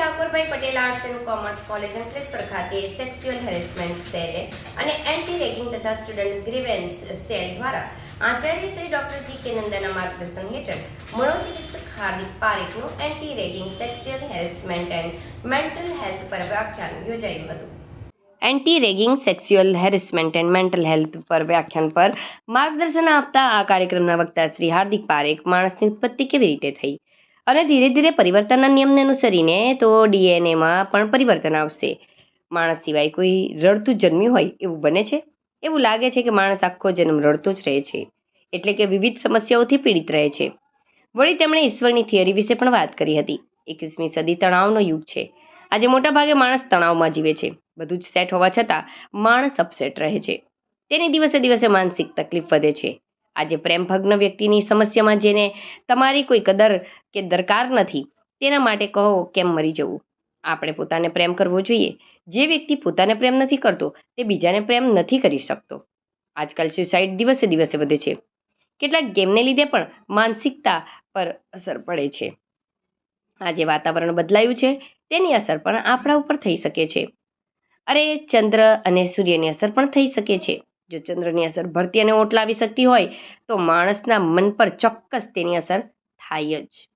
Thakorbhai Patel arts and commerce college Ankleshwar ખાતે sexual harassment cell અને anti ragging તથા student grievance cell દ્વારા આચાર્ય શ્રી ડોક્ટર જી કે નંદાના માર્ગદર્શન હેઠળ મનોચિકિત્સક Hardik પારેખનું anti ragging sexual harassment and mental health પર વ્યાખ્યાન યોજાયું હતું. Anti ragging sexual harassment and mental health પર વ્યાખ્યાન પર માર્ગદર્શન આપતા આ કાર્યક્રમના વક્તા શ્રી હાર્દિક પારેખ માણસની ઉત્પત્તિ કેવી રીતે થઈ? અને ધીરે ધીરે પરિવર્તનના નિયમને અનુસરીને તો ડીએનએમાં પણ પરિવર્તન આવશે. માણસ સિવાય કોઈ રડતું જન્મ્યું હોય એવું બને છે? એવું લાગે છે કે માણસ આખો જન્મ રડતો જ રહે છે, એટલે કે વિવિધ સમસ્યાઓથી પીડિત રહે છે. વળી તેમણે ઈશ્વરની થિયરી વિશે પણ વાત કરી હતી. એકવીસમી સદી તણાવનો યુગ છે. આજે મોટાભાગે માણસ તણાવમાં જીવે છે. બધું જ સેટ હોવા છતાં માણસ અપસેટ રહે છે. તેની દિવસે દિવસે માનસિક તકલીફ વધે છે. આજે પ્રેમભગ્ન વ્યક્તિની સમસ્યામાં જેને તમારી કોઈ કદર કે દરકાર નથી, તેના માટે કહો કેમ મરી જવું? આપણે પોતાને પ્રેમ કરવો જોઈએ. જે વ્યક્તિ પોતાને પ્રેમ નથી કરતો, તે બીજાને પ્રેમ નથી કરી શકતો. આજકાલ સુસાઇડ દિવસે દિવસે વધે છે. કેટલાક ગેમને લીધે પણ માનસિકતા પર અસર પડે છે. આજે વાતાવરણ બદલાયું છે, તેની અસર પણ આપણા ઉપર થઈ શકે છે. અરે ચંદ્ર અને સૂર્યની અસર પણ થઈ શકે છે. જો ચંદ્રની અસર ભરતી અને ઓટલાવી શકતી હોય, તો માણસના મન પર ચોક્કસ તેની અસર થાય જ.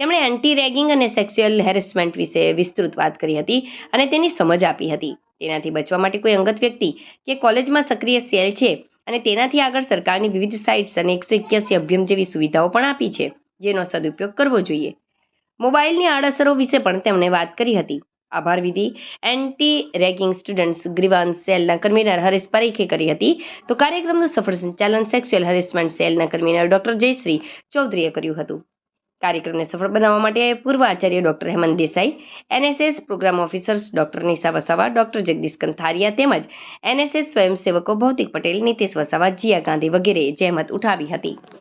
તેમણે એન્ટી રેગિંગ અને સેક્સ્યુઅલ હેરેસમેન્ટ વિશે વિસ્તૃત વાત કરી હતી અને તેની સમજ આપી હતી. તેનાથી બચવા માટે કોઈ અંગત વ્યક્તિ કે કોલેજમાં સક્રિય સેલ છે અને તેનાથી આગળ સરકારની વિવિધ સાઇટ્સ અને એકસો એક્યાસી અભ્યમ જેવી સુવિધાઓ પણ આપી છે, જેનો સદુપયોગ કરવો જોઈએ. મોબાઈલની આડઅસરો વિશે પણ તેમણે વાત કરી હતી. આભાર વિધિ. એન્ટી રેગિંગ સ્ટુડન્ટ્સ ગ્રીવાન્સ સેલના કન્વીનર હરેશ પરીખે કરી હતી. તો કાર્યક્રમનું સફળ સંચાલન સેક્સ્યુઅલ હરેસમેન્ટ સેલના કન્વીનર ડોક્ટર જયશ્રી ચૌધરીએ કર્યું હતું. કાર્યક્રમને સફળ બનાવવા માટે પૂર્વ Acharya doctor Hemant Desai, NSS program officers doctor Nisha Vasava, doctor Jagdish Kanthariya તેમજ એનએસએસ સ્વયંસેવકો ભૌતિક પટેલ, નીતિશ વસાવા, જીયા ગાંધી વગેરે જહેમત ઉઠાવી હતી.